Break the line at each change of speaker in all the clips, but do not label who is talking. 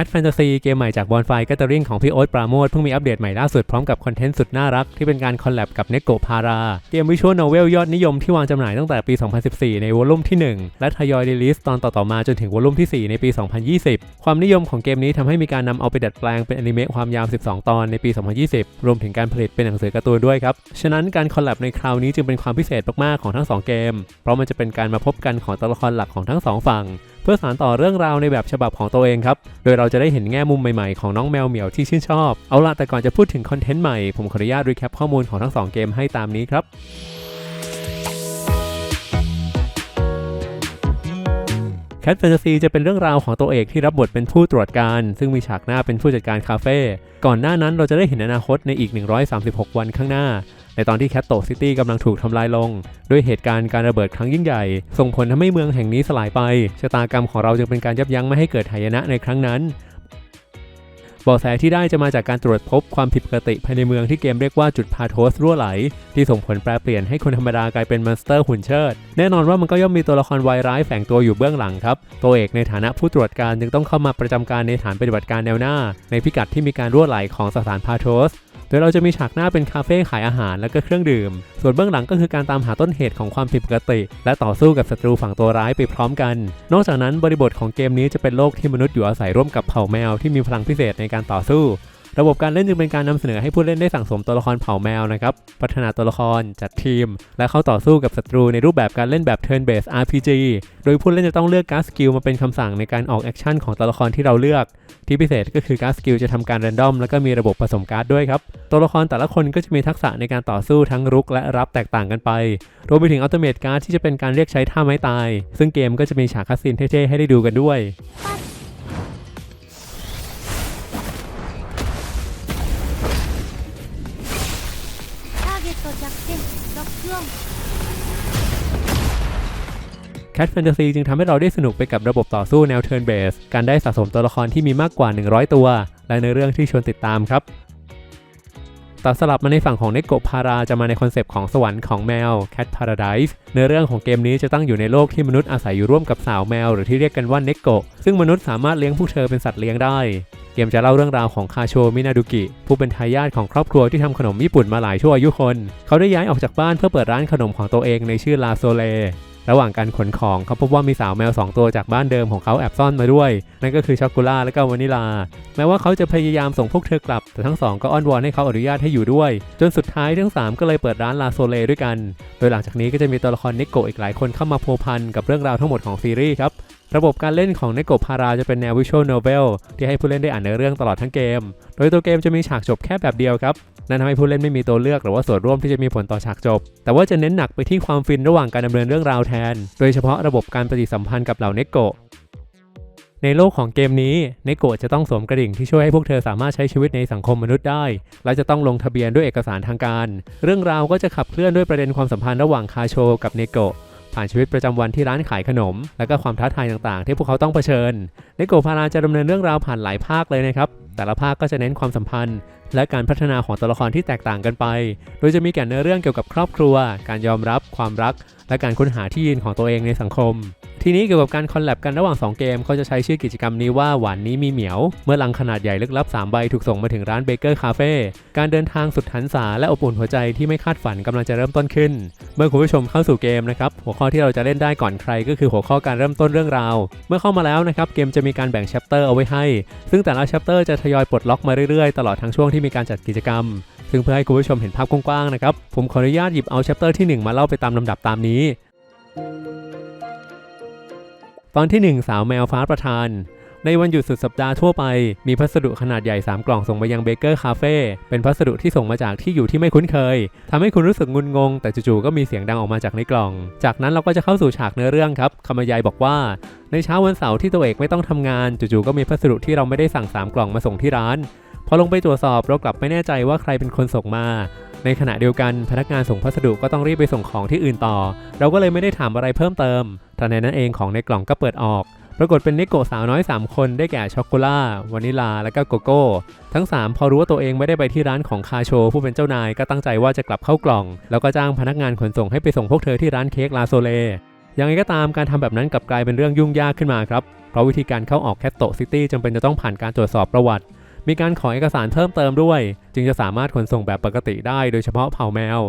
Cat Fantasy เกมใหม่จาก Bonfire Gathering ของพี่โอ๊ตปราโมทเพิ่งมีอัปเดตใหม่ล่าสุดพร้อมกับคอนเทนต์สุดน่ารักที่เป็นการคอลแลบกับ n e k o p a r a เกมวิชวลโนเวลยอดนิยมที่วางจำหน่ายตั้งแต่ปี 2014 ในวอลลุ่มที่ 1 และทยอยรีลิสตอนต่อๆมาจนถึงวอลลุ่มที่ 4 ในปี 2020 ความนิยมของเกมนี้ทำให้มีการนำเอาไปดัดแปลงเป็นอนิเมะความยาว 12 ตอนในปี 2020 รวมถึงการผลิตเป็นหนังสือการ์ตูนด้วยครับฉะนั้นการคอลแลบในคราวนี้จึงเป็นความพิเศษมากๆของทั้งสองเกม เพราะมันจะเป็นการมาพบกันของตัวละครหลักของทั้งสองฝั่ง พื่อสานต่อเรื่องราวในแบบฉบับของตัวเองครับ โดยเราจะได้เห็นแง่มุมใหม่ๆของน้องแมวเหมียวที่ชื่นชอบ เอาล่ะแต่ก่อนจะพูดถึงคอนเทนต์ใหม่ ผมขออนุญาตรีแคปข้อมูลของทั้งสองเกมให้ตามนี้ครับ Cat Fantasy จะเป็นเรื่องราวของตัวเอกที่รับบทเป็นผู้ตรวจการ ซึ่งมีฉากหน้าเป็นผู้จัดการคาเฟ่ ก่อนหน้านั้นเราจะได้เห็นอนาคตในอีก 136 วันข้างหน้า ในตอนที่แคตโตซิตี้กำลังถูกทำลายลง ด้วยเหตุการณ์การระเบิดครั้งยิ่งใหญ่ ส่งผลทำให้เมืองแห่งนี้สลายไปชะตากรรมของเราจึงเป็นการยับยั้งไม่ให้เกิดหายนะในครั้งนั้นเบาะแสที่ได้จะมาจากการตรวจพบความผิดปกติภายในเมืองที่เกมเรียกว่าจุดพาโทสรั่วไหล ที่ส่งผลแปรเปลี่ยนให้คนธรรมดากลายเป็นมอนสเตอร์หุ่นเชิด แน่นอนว่ามันก็ย่อมมีตัวละครวายร้ายแฝงตัวอยู่เบื้องหลังครับ ตัวเอกในฐานะผู้ตรวจการจึงต้องเข้ามาประจำการในฐานปฏิบัติการแนวหน้า ในพิกัดที่มีการรั่วไหลของสถานพาโทส โดยเราจะมีฉากหน้าเป็นคาเฟ่ขายอาหารและก็เครื่องดื่ม ส่วนเบื้องหลังก็คือการตามหาต้นเหตุของความผิดปกติ และต่อสู้กับศัตรูฝั่งตัวร้ายไปพร้อมกัน นอกจากนั้นบริบทของเกมนี้จะเป็นโลกที่มนุษย์อยู่อาศัยร่วมกับเผ่าแมวที่มีพลังพิเศษในการต่อสู้ ระบบการเล่นจึงเป็นการนำเสนอให้ผู้เล่นได้สั่งสมตัวละครเผ่าแมวนะครับ พัฒนาตัวละคร จัดทีม และเข้าต่อสู้กับศัตรูในรูปแบบการเล่นแบบ Turn Based RPG โดยผู้เล่นจะต้องเลือกการ์ดสกิลมาเป็นคำสั่งในการออกแอคชั่นของตัวละครที่เราเลือก ที่พิเศษก็คือการ์ดสกิลจะทำการแรนดอมแล้วก็มีระบบผสมการ์ดด้วยครับ ตัวละครแต่ละคนก็จะมีทักษะในการต่อสู้ทั้งรุกและรับแตกต่างกันไป รวมไปถึงอัลติเมทการ์ดที่จะเป็นการเรียกใช้ท่าไม้ตาย ซึ่งเกมก็จะมีฉากคัสซีนเท่ๆให้ได้ดูกันด้วย Cat Fantasy จึงทำให้เราได้สนุกไปกับระบบต่อสู้แนว Turn Based การได้สะสมตัวละครที่มีมากกว่า 100 ตัว และในเรื่องที่ชวนติดตามครับตัดสลับมาในฝั่งของเนโกพาราจะมาในคอนเซปต์ของสวรรค์ของแมว Cat Paradise เนื้อเรื่องของเกมนี้จะตั้งอยู่ในโลกที่มนุษย์อาศัยอยู่ร่วมกับสาวแมว หรือที่เรียกกันว่าเนโกซึ่งมนุษย์สามารถเลี้ยงพวกเธอเป็นสัตว์เลี้ยงได้ เกมจะเล่าเรื่องราวของคาโชมินาดุกิ ผู้เป็นทายาทของครอบครัวที่ทำขนมญี่ปุ่นมาหลายชั่วอายุคน เขาได้ย้ายออกจากบ้านเพื่อเปิดร้านขนมของตัวเองในชื่อลาโซเล ระหว่างการขนของเขาพบว่ามีสาวแมว 2 ตัวจากบ้านเดิมของเขาแอบซ่อนมาด้วย นั่นก็คือช็อกโกล่าและก็วานิลา แม้ว่าเขาจะพยายามส่งพวกเธอกลับ แต่ทั้งสองก็อ้อนวอนให้เขาอนุญาตให้อยู่ด้วย จนสุดท้ายทั้ง 3 ก็เลยเปิดร้านลาโซเลด้วยกัน โดยหลังจากนี้ก็จะมีตัวละครนิโกอีกหลายคนเข้ามาพัวพันกับเรื่องราวทั้งหมดของซีรีส์ครับ ระบบการเล่นของ n e k o p a r a จะเป็นแนว Visual Novel ที่ให้ผู้เล่นได้อ่านเนื้อเรื่องตลอดทั้งเกม โดยตัวเกมจะมีฉากจบแค่แบบเดียวครับ นั่นทำให้ผู้เล่นไม่มีตัวเลือกหรือว่าส่วนร่วมที่จะมีผลต่อฉากจบ แต่ว่าจะเน้นหนักไปที่ความฟินระหว่างการดำเนินเรื่องราวแทน โดยเฉพาะระบบการปฏิสัมพันธ์กับเหล่าเนโกะในโลกของเกมนี้เนโกะจะต้องสวมกระดิ่งที่ช่วยให้พวกเธอสามารถใช้ชีวิตในสังคมมนุษย์ได้ และจะต้องลงทะเบียนด้วยเอกสารทางการ เรื่องราวก็จะขับเคลื่อนด้วยประเด็นความสัมพันธ์ระหว่างคาโชกับเนโกะ ผ่านชีวิตประจำวันที่ร้านขายขนม และก็ความท้าทายต่างๆ ที่พวกเขาต้องเผชิญในโกพาราจะดำเนินเรื่องราวผ่านหลายภาคเลยนะครับ แต่ละภาคก็จะเน้นความสัมพันธ์ และการพัฒนาของตัวละครที่แตกต่างกันไป โดยจะมีแก่นเนื้อเรื่องเกี่ยวกับครอบครัว การยอมรับ ความรัก และการค้นหาที่ยืนของตัวเองในสังคม ทีนี้เกี่ยวกับการคอลแลบกันระหว่าง 2 เกมเขาจะใช้ชื่อกิจกรรมนี้ว่าหวานนี้มีเหมียว เมื่อลังขนาดใหญ่ลึกลับ 3 ใบถูกส่งมาถึงร้านเบเกอร์คาเฟ่การเดินทางสุดหันษาและอบอุ่นหัวใจที่ไม่คาดฝันกำลังจะเริ่มต้นขึ้น เมื่อคุณผู้ชมเข้าสู่เกมนะครับหัวข้อที่เราจะเล่นได้ก่อนใครก็คือหัวข้อการเริ่มต้นเรื่องราว เมื่อเข้ามาแล้วนะครับเกมจะมีการแบ่งแชปเตอร์เอาไว้ให้ ซึ่งแต่ละแชปเตอร์จะทยอยปลดล็อกมาเรื่อยๆ ตลอดทั้งช่วงที่มีการจัดกิจกรรมซึ่งเพื่อให้คุณผู้ชมเห็นภาพกว้างๆนะครับผมขออนุญาตหยิบเอาแชปเตอร์ที่ 1 มาเล่าไปตามลำดับตามนี้ อนที่ 1 สาวแมวฟ้าประทาน ในวันหยุดสุดสัปดาห์ทั่วไป มีพัสดุขนาดใหญ่ 3 กล่องส่งมายังเบเกอร์คาเฟ่เป็นพัสดุที่ส่งมาจากที่อยู่ที่ไม่คุ้นเคยทำให้คุณรู้สึกงุนงง แต่จู่ๆก็มีเสียงดังออกมาจากในกล่อง จากนั้นเราก็จะเข้าสู่ฉากเนื้อเรื่องครับคำบรรยายบอกว่า ในเช้าวันเสาร์ที่ตัวเอกไม่ต้องทำงาน จู่ๆก็มีพัสดุที่เราไม่ได้สั่ง 3 กล่องมาส่งที่ร้าน พอลงไปตรวจสอบเรากลับไม่แน่ใจว่าใครเป็นคนส่งมา ในขณะเดียวกันพนักงานส่งพัสดุก็ต้องรีบไปส่งของที่อื่นต่อ เราก็เลยไม่ได้ถามอะไรเพิ่มเติมทันใดนั้นเองของในกล่องก็เปิดออก ปรากฏเป็นนิโกสาวน้อย 3 คนได้แก่ช็อกโกล่าวานิลา และก็โกโก้ ทั้ง 3 พอรู้ว่าตัวเองไม่ได้ไปที่ร้านของคาโช ผู้เป็นเจ้านายก็ตั้งใจว่าจะกลับเข้ากล่อง แล้วก็จ้างพนักงานขนส่งให้ไปส่งพวกเธอที่ร้านเค้กลาโซเลยังไงก็ตามการทำแบบนั้นกลับกลายเป็นเรื่องยุ่งยากขึ้นมาครับ เพราะวิธีการเข้าออกแคตโตซิตี้จำเป็นจะต้องผ่านการตรวจสอบประวัติ มีการขอเอกสารเพิ่มเติมด้วย จึงจะสามารถขนส่งแบบปกติได้โดยเฉพาะเผ่าแมว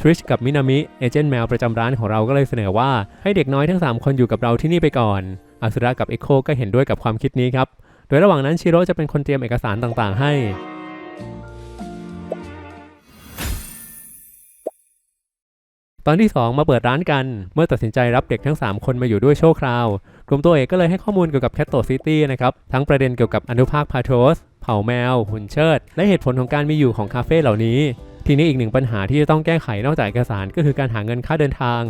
ทริชกับมินามิเอเจนต์แมวประจำร้านของเราก็เลยเสนอว่าให้เด็กน้อยทั้ง 3 คนอยู่กับเราที่นี่ไปก่อนอาสุระกับเอ็กโคก็เห็นด้วยกับความคิดนี้ครับ โดยระหว่างนั้นชิโร่จะเป็นคนเตรียมเอกสารต่างๆ ให้ ตอนที่ 2 มาเปิดร้านกัน เมื่อตัดสินใจรับเด็กทั้ง 3 คนมาอยู่ด้วยโชคราว กลุ่มตัวเอกก็เลยให้ข้อมูลเกี่ยวกับแคตโตซิตี้นะครับ ทั้งประเด็นเกี่ยวกับอนุภาคพาโทส เผ่าแมวหุ่นเชิด และเหตุผลของการมีอยู่ของคาเฟ่เหล่านี้ ทีนี้อีกหนึ่งปัญหาที่จะต้องแก้ไขนอกจากเอกสารก็คือการหาเงินค่าเดินทาง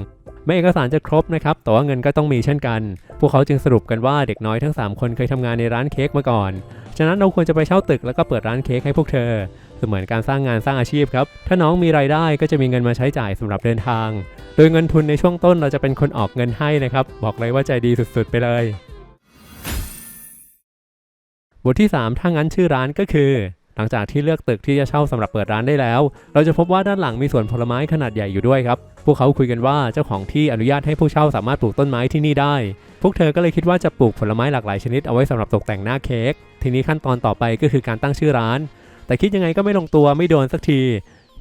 ไม่เอกสารจะครบนะครับ แต่ว่าเงินก็ต้องมีเช่นกัน พวกเขาจึงสรุปกันว่าเด็กน้อยทั้ง 3 คนเคยทำงานในร้านเค้กมาก่อน ฉะนั้นเราควรจะไปเช่าตึกแล้วก็เปิดร้านเค้กให้พวกเธอ เสมือนการสร้างงานสร้างอาชีพครับ ถ้าน้องมีรายได้ก็จะมีเงินมาใช้จ่ายสำหรับเดินทาง โดยเงินทุนในช่วงต้นเราจะเป็นคนออกเงินให้นะครับ บอกเลยว่าใจดีสุดๆไปเลย บทที่ 3 ถ้างั้นชื่อร้านก็คือ หลังจากที่เลือกตึกที่จะเช่าสำหรับเปิดร้านได้แล้ว เราจะพบว่าด้านหลังมีสวนผลไม้ขนาดใหญ่อยู่ด้วยครับ พวกเขาคุยกันว่าเจ้าของที่อนุญาตให้ผู้เช่าสามารถปลูกต้นไม้ที่นี่ได้ พวกเธอก็เลยคิดว่าจะปลูกผลไม้หลากหลายชนิดเอาไว้สำหรับตกแต่งหน้าเค้ก ทีนี้ขั้นตอนต่อไปก็คือการตั้งชื่อร้าน แต่คิดยังไงก็ไม่ลงตัวไม่โดนสักที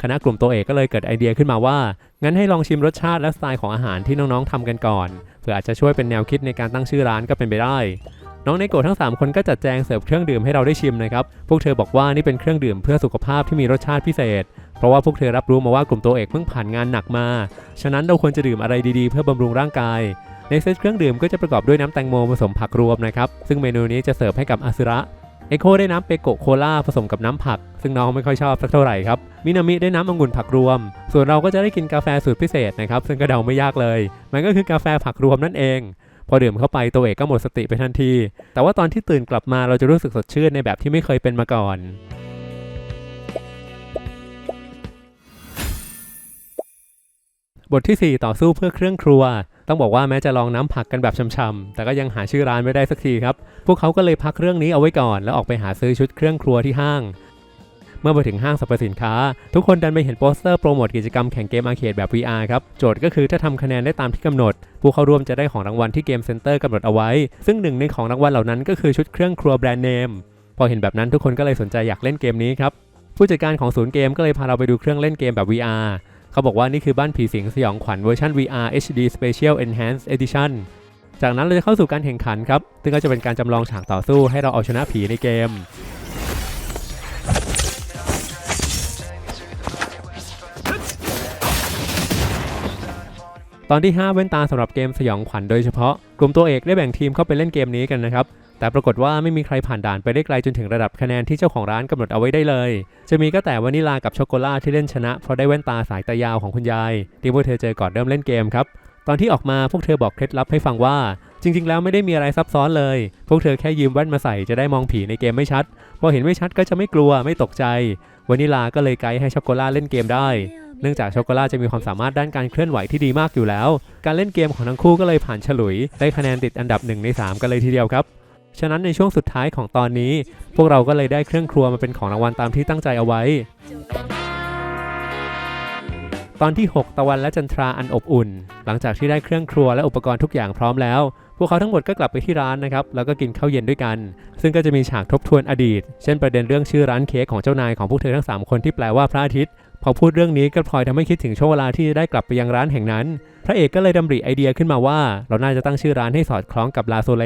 คณะกลุ่มตัวเอกก็เลยเกิดไอเดียขึ้นมาว่า งั้นให้ลองชิมรสชาติและสไตล์ของอาหารที่น้องๆทำกันก่อน เพื่ออาจจะช่วยเป็นแนวคิดในการตั้งชื่อร้านก็เป็นไปได้ น้องในโกะทั้ง 3 คนก็จัดแจงเสิร์ฟเครื่องดื่มให้เราได้ชิมนะครับ พวกเธอบอกว่านี่เป็นเครื่องดื่มเพื่อสุขภาพที่มีรสชาติพิเศษ เพราะว่าพวกเธอรับรู้มาว่ากลุ่มตัวเอกเพิ่งผ่านงานหนักมา ฉะนั้นเราควรจะดื่มอะไรดีๆ เพื่อบำรุงร่างกาย ในเซตเครื่องดื่มก็จะประกอบด้วยน้ำแตงโมผสมผักรวมนะครับ ซึ่งเมนูนี้จะเสิร์ฟให้กับอาซึระเอโคได้น้ำเปโกโคล่าผสมกับน้ำผัก ซึ่งน้องไม่ค่อยชอบสักเท่าไหร่ครับ มินามิได้น้ำองุ่นผักรวม ส่วนเราก็จะได้กินกาแฟสูตรพิเศษนะครับ ซึ่งก็เดาไม่ยากเลย มันก็คือกาแฟผักรวมนั่นเอง พอดื่มเข้าไปตัวเอกก็หมดสติไปทันที แต่ว่าตอนที่ตื่นกลับมาเราจะรู้สึกสดชื่นในแบบที่ไม่เคยเป็นมาก่อนบทที่ 4 ต่อสู้เพื่อเครื่องครัว ต้องบอกว่าแม้จะลองน้ำผักกันแบบช่ำๆแต่ก็ยังหาชื่อร้านไม่ได้สักทีครับ พวกเขาก็เลยพักเรื่องนี้เอาไว้ก่อน แล้วออกไปหาซื้อชุดเครื่องครัวที่ห้าง เมื่อไปถึงห้างสรรพสินค้า ทุกคนดันไปเห็นโปสเตอร์โปรโมทกิจกรรมแข่งเกมอาร์เคดแบบ VR ครับ โจทย์ก็คือถ้าทำคะแนนได้ตามที่กำหนด ผู้เข้าร่วมจะได้ของรางวัลที่เกมเซ็นเตอร์กำหนดเอาไว้ ซึ่งหนึ่งในของรางวัลเหล่านั้นก็คือชุดเครื่องครัวแบรนด์เนมพอเห็นแบบนั้นทุกคนก็เลยสนใจอยากเล่นเกมนี้ครับผู้จัดการของศูนย์เกมก็เลยพาเราไปดูเครื่องเล่นเกมแบบ VR เขาบอกว่านี่คือบ้านผีสิงสยองขวัญเวอร์ชัน VR HD Special Enhanced Edition จากนั้นเราจะเข้าสู่การแข่งขันครับ ซึ่งก็จะเป็นการจำลองฉากต่อสู้ให้เราเอาชนะผีในเกม ตอนที่ 5 เว้นตาสำหรับเกมสยองขวัญโดยเฉพาะ กลุ่มตัวเอกได้แบ่งทีมเข้าไปเล่นเกมนี้กันนะครับ แต่ปรากฏว่าไม่มีใครผ่านด่านไปได้ไกลจนถึงระดับคะแนนที่เจ้าของร้านกำหนดเอาไว้ได้เลย จะมีก็แต่วานิลากับช็อกโกแลตที่เล่นชนะ เพราะได้แว่นตาสายตายาวของคุณยาย ที่พวกเธอเจอก่อนเริ่มเล่นเกมครับ ตอนที่ออกมาพวกเธอบอกเคล็ดลับให้ฟังว่า จริง ๆ แล้วไม่ได้มีอะไรซับซ้อนเลย พวกเธอแค่ยืมแว่นมาใส่จะได้มองผีในเกมไม่ชัด พอเห็นไม่ชัดก็จะไม่กลัวไม่ตกใจวานิลาก็เลยไกด์ให้ช็อกโกแลตเล่นเกมได้ เนื่องจากช็อกโกแลตจะมีความสามารถด้านการเคลื่อนไหวที่ดีมากอยู่แล้ว การเล่นเกมของทั้งคู่ก็เลยผ่านฉลุย ได้คะแนนติดอันดับ1ใน3 กันเลยทีเดียวครับ ฉะนั้นในช่วงสุดท้ายของตอนนี้ พวกเราก็เลยได้เครื่องครัวมาเป็นของรางวัลตามที่ตั้งใจเอาไว้ ตอนที่ 6 ตะวันและจันทราอันอบอุ่น หลังจากที่ได้เครื่องครัวและอุปกรณ์ทุกอย่างพร้อมแล้วพวกเขาทั้งหมดก็กลับไปที่ร้านนะครับ แล้วก็กินข้าวเย็นด้วยกัน ซึ่งก็จะมีฉากทบทวนอดีต เช่นประเด็นเรื่องชื่อร้านเค้กของเจ้านายของพวกเธอทั้ง 3 คนที่แปลว่าพระอาทิตย์ พอพูดเรื่องนี้ก็พลอยทำให้คิดถึงช่วงเวลาที่ได้กลับไปยังร้านแห่งนั้น พระเอกก็เลยดำริไอเดียขึ้นมาว่า เราน่าจะตั้งชื่อร้านให้สอดคล้องกับลาโซเล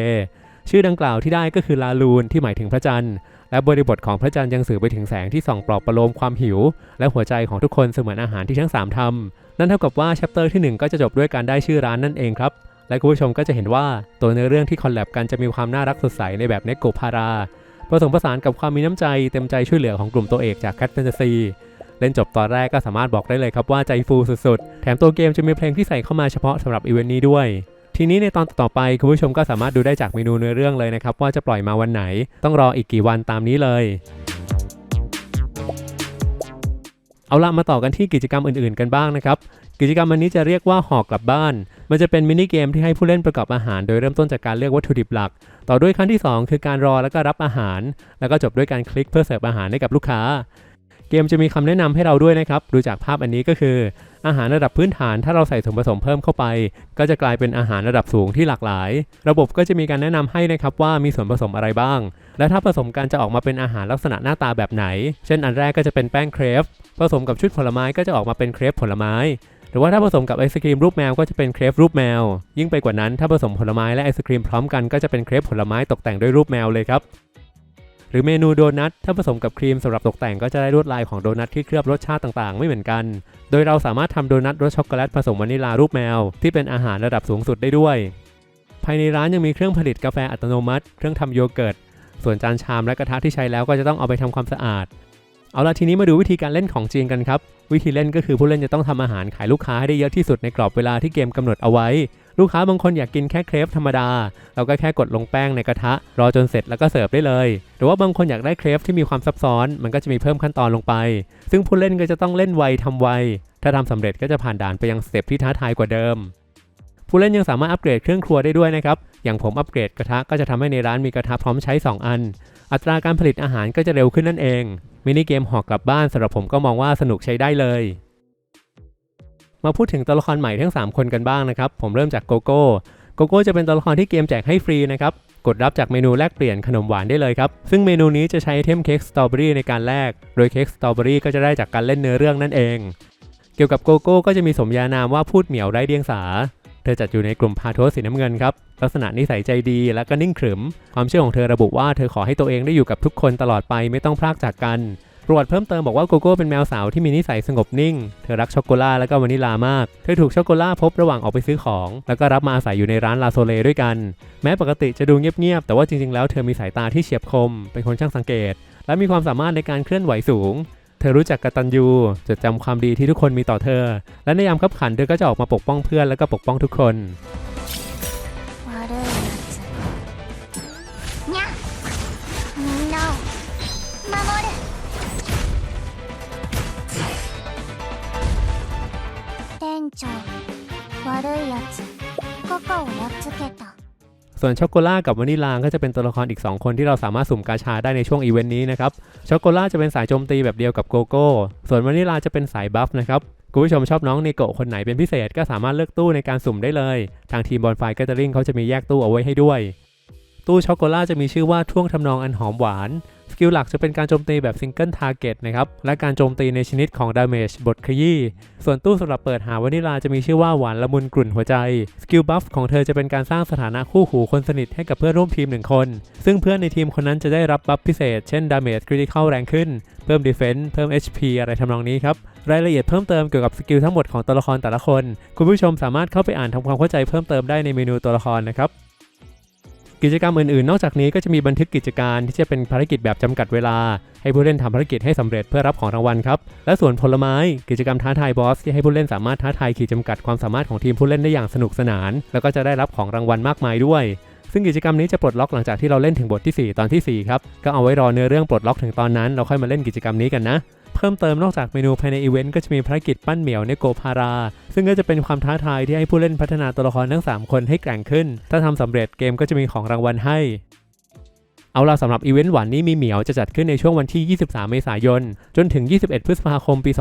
ชื่อดังกล่าวที่ได้ก็คือลาลูนที่หมายถึงพระจันทร์ และบริบทของพระจันทร์ยังสื่อไปถึงแสงที่ส่องปลอบประโลมความหิว และหัวใจของทุกคนเสมือนอาหารที่ทั้งสามทำนั่นเท่ากับว่าชัปเตอร์ที่ 1 ก็จะจบด้วยการได้ชื่อร้านนั่นเองครับ และคุณผู้ชมก็จะเห็นว่าตัวเนื้อเรื่องที่คอลแลบกันจะมีความน่ารักสดใสในแบบเนโกพาราผสมผสานกับความมีน้ำใจเต็มใจช่วยเหลือของกลุ่มตัวเอกจากแคทแฟนตาซี เล่นจบตอนแรกก็สามารถบอกได้เลยครับว่าใจฟูสุดๆ แถมตัวเกมจะมีเพลงที่ใส่เข้ามาเฉพาะสำหรับอีเวนต์นี้ด้วย ทีนี้ในตอนต่อไปคุณผู้ชมก็สามารถดูได้จากเมนูเนื้อเรื่องเลยนะครับว่าจะปล่อยมาวันไหน ต้องรออีกกี่วันตามนี้เลยเอาละมาต่อกันที่กิจกรรมอื่นๆกันบ้างนะครับ กิจกรรมอันนี้จะเรียกว่าหอกกลับบ้าน มันจะเป็นมินิเกมที่ให้ผู้เล่นประกอบอาหาร โดยเริ่มต้นจากการเลือกวัตถุดิบหลัก ต่อด้วยขั้นที่ 2 คือการรอแล้วก็รับอาหาร แล้วก็จบด้วยการคลิกเพื่อเสิร์ฟอาหารให้กับลูกค้า เกมจะมีคำแนะนำให้เราด้วยนะครับ ดูจากภาพอันนี้ก็คือ อาหารระดับพื้นฐานถ้าเราใส่ส่วนผสมเพิ่มเข้าไป ก็จะกลายเป็นอาหารระดับสูงที่หลากหลาย ระบบก็จะมีการแนะนำให้นะครับว่ามีส่วนผสมอะไรบ้าง และถ้าผสมกันจะออกมาเป็นอาหารลักษณะหน้าตาแบบไหน เช่นอันแรกก็จะเป็นแป้งเครปผสมกับชุดผลไม้ก็จะออกมาเป็นเครปผลไม้หรือว่าถ้าผสมกับไอศครีมรูปแมวก็จะเป็นเครปรูปแมว ยิ่งไปกว่านั้นถ้าผสมผลไม้และไอศครีมพร้อมกันก็จะเป็นเครปผลไม้ตกแต่งด้วยรูปแมวเลยครับ หรือเมนูโดนัทถ้าผสมกับครีมสำหรับตกแต่งก็จะได้ลวดลายของโดนัทที่เคลือบรสชาติต่างๆ ไม่เหมือนกัน โดยเราสามารถทำโดนัทรสช็อกโกแลตผสมวานิลารูปแมว ที่เป็นอาหารระดับสูงสุดได้ด้วย ภายในร้านยังมีเครื่องผลิตกาแฟอัตโนมัติ เครื่องทำโยเกิร์ต ส่วนจานชามและกระทะที่ใช้แล้วก็จะต้องเอาไปทำความสะอาด เอาละทีนี้มาดูวิธีการเล่นของจริงกันครับ วิธีเล่นก็คือผู้เล่นจะต้องทำอาหารขายลูกค้าให้ได้เยอะที่สุดในกรอบเวลาที่เกมกำหนดเอาไว้ ลูกค้าบางคนอยากกินแค่เครปธรรมดา เราก็แค่กดลงแป้งในกระทะ รอจนเสร็จแล้วก็เสิร์ฟได้เลย หรือว่าบางคนอยากได้เครปที่มีความซับซ้อน มันก็จะมีเพิ่มขั้นตอนลงไป ซึ่งผู้เล่นก็จะต้องเล่นไวทำไว ถ้าทำสำเร็จก็จะผ่านด่านไปยังสเต็ปที่ท้าทายกว่าเดิม ผู้เล่นยังสามารถอัปเกรดเครื่องครัวได้ด้วยนะครับ อย่างผมอัปเกรดกระทะก็จะทำให้ในร้านมีกระทะพร้อมใช้ 2 อัน อัตราการผลิตอาหารก็จะเร็วขึ้นนั่นเอง มินิเกมห่อกลับบ้านสำหรับผมก็มองว่าสนุกใช้ได้เลย มาพูดถึงตัวละครใหม่ทั้ง 3 คนกันบ้างนะครับ ผมเริ่มจากโกโก้โกโก้จะเป็นตัวละครที่เกมแจกให้ฟรีนะครับ กดรับจากเมนูแลกเปลี่ยนขนมหวานได้เลยครับ ซึ่งเมนูนี้จะใช้ไอเทมเค้กสตรอเบอรี่ในการแลก โดยเค้กสตรอเบอรี่ก็จะได้จากการเล่นเนื้อเรื่องนั่นเอง เกี่ยวกับโกโก้ก็จะมีสมญานามว่าพูดเหมียวไร้เดียงสา เธอจัดอยู่ในกลุ่มพาโทสสีน้ำเงินครับ ลักษณะนิสัยใจดีและก็นิ่งขรึม ความเชื่อของเธอระบุว่าเธอขอให้ตัวเองได้อยู่กับทุกคนตลอดไปไม่ต้องพรากจากกัน ปรวัติเพิ่มเติมบอกว่าโกโก้เป็นแมวสาวที่มีนิสัยสงบนิ่ง เธอรักช็อกโกแลตและก็วานิลามาก เธอถูกช็อกโกแลตพบระหว่างออกไปซื้อของ แล้วก็รับมาอาศัยอยู่ในร้านลาโซเลด้วยกัน แม้ปกติจะดูเงียบๆ แต่ว่าจริงๆ แล้วเธอมีสายตาที่เฉียบคม เป็นคนช่างสังเกต และมีความสามารถในการเคลื่อนไหวสูง เธอรู้จักกตัญญูจดจำความดีที่ทุกคนมีต่อเธอ และในยามขับขันเธอก็จะออกมาปกป้องเพื่อนและก็ปกป้องทุกคน
長悪いやつココをやっつけた
ส่วนช็อกโกแลตกับวานิลาก็จะเป็นตัวละครอีก 2 คนที่เราสามารถสุ่มกาชาได้ในช่วงอีเวนต์นี้นะครับ ช็อกโกแลตจะเป็นสายโจมตีแบบเดียวกับโกโก้ ส่วนวานิลาจะเป็นสายบัฟนะครับ คุณผู้ชมชอบน้องเนโกะคนไหนเป็นพิเศษก็สามารถเลือกตู้ในการสุ่มได้เลย ทางทีมบอลไฟก็จะริงเขาจะมีแยกตู้เอาไว้ให้ด้วย ตู้ช็อกโกแลตจะมีชื่อว่าท่วงทำนองอันหอมหวาน สกิลหลักจะเป็นการโจมตีแบบซิงเกิลทาร์เก็ตนะครับ และการโจมตีในชนิดของดาเมจบทขยี้ ส่วนตู้สำหรับเปิดหาวานิลาจะมีชื่อว่าหวานละมุนกลุ่นหัวใจ สกิลบัฟของเธอจะเป็นการสร้างสถานะคู่หูคนสนิทให้กับเพื่อนร่วมทีมหนึ่งคน ซึ่งเพื่อนในทีมคนนั้นจะได้รับบัฟพิเศษ เช่นดาเมจคริติคอลแรงขึ้น เพิ่มดีเฟน s ์เพิ่ม HP อะไรทำนองนี้ครับ รายละเอียดเพิ่มเติมเกี่ยวกับสกิลทั้งหมดของตัวละครแต่ละคน คุณผู้ชมสามารถเข้าไปอ่านทำความเข้าใจเพิ่มเติมได้ในเมนูตัวละครนะครับ กิจกรรมอื่นๆ นอกจากนี้ก็จะมีบันทึกกิจการที่จะเป็นภารกิจแบบจำกัดเวลา ให้ผู้เล่นทำภารกิจให้สำเร็จเพื่อรับของรางวัลครับ และส่วนผลไม้กิจกรรมท้าทายบอสที่ให้ผู้เล่นสามารถท้าทายขีดจำกัดความสามารถของทีมผู้เล่นได้อย่างสนุกสนาน แล้วก็จะได้รับของรางวัลมากมายด้วย ซึ่งกิจกรรมนี้จะปลดล็อกหลังจากที่เราเล่นถึงบทที่ 4 ตอนทีสี่4ครับก็เอาไว้รอเนื้อเรื่องปลดล็อกถึงตอนนั้น เราค่อยมาเล่นกิจกรรมนี้กันนะ เพิ่มเติมนอกจากเมนูภายในอีเวนต์ก็จะมีภารกิจปั้นเหมียวในโกพารา ซึ่งก็จะเป็นความท้าทายที่ให้ผู้เล่นพัฒนาตัวละครทั้ง 3 คนให้แกร่งขึ้น ถ้าทำสำเร็จเกมก็จะมีของรางวัลให้เอาล่ะสำหรับอีเวนต์หวานนี้มีเหมียวจะจัดขึ้นในช่วงวันที่ 23 เมษายน จนถึง 21 พฤษภาคม ปี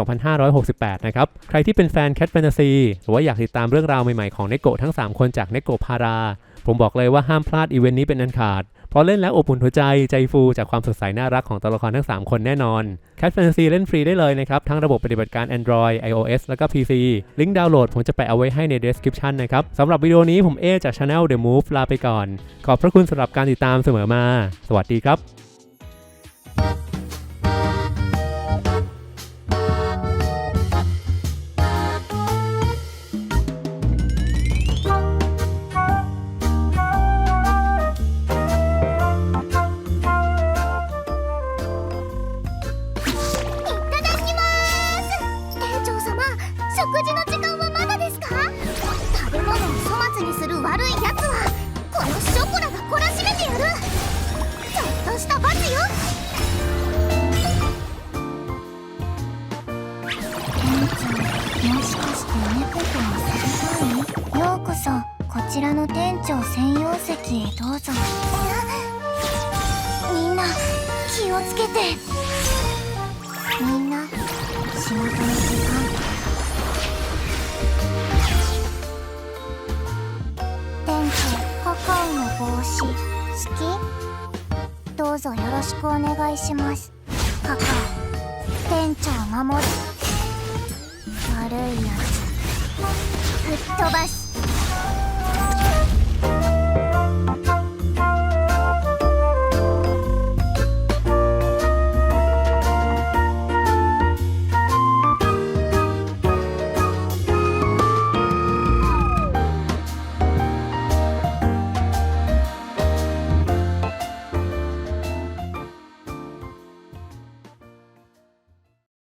2568 นะครับ ใครที่เป็นแฟนแคทแฟนตาซีหรือว่าอยากติดตามเรื่องราวใหม่ๆของเนโกะทั้ง 3 คนจากเนโกะพารา ผมบอกเลยว่าห้ามพลาดอีเวนต์นี้เป็นอันขาด เพราะเล่นแล้วอบอุ่นหัวใจใจฟูจากความสดใสน่ารักของตัวละครทั้ง 3 คนแน่นอน Cat Fantasy เล่นฟรีได้เลยนะครับ ทั้งระบบปฏิบัติการ Android iOS แล้วก็ PC ลิงก์ดาวน์โหลดผมจะแปะเอาไว้ให้ใน description นะครับสำหรับวิดีโอนี้ผมเอจาก Channel The Move ลาไปก่อน ขอบพระคุณสำหรับการติดตามเสมอมา สวัสดีครับ
もしかして猫と遊びたいようこそこちらの店長専用席へどうぞ。みんな気をつけて。みんな仕事の時間。店長カカオの帽子好き？どうぞよろしくお願いします。カカオ店長守るレ吹っ飛ばし。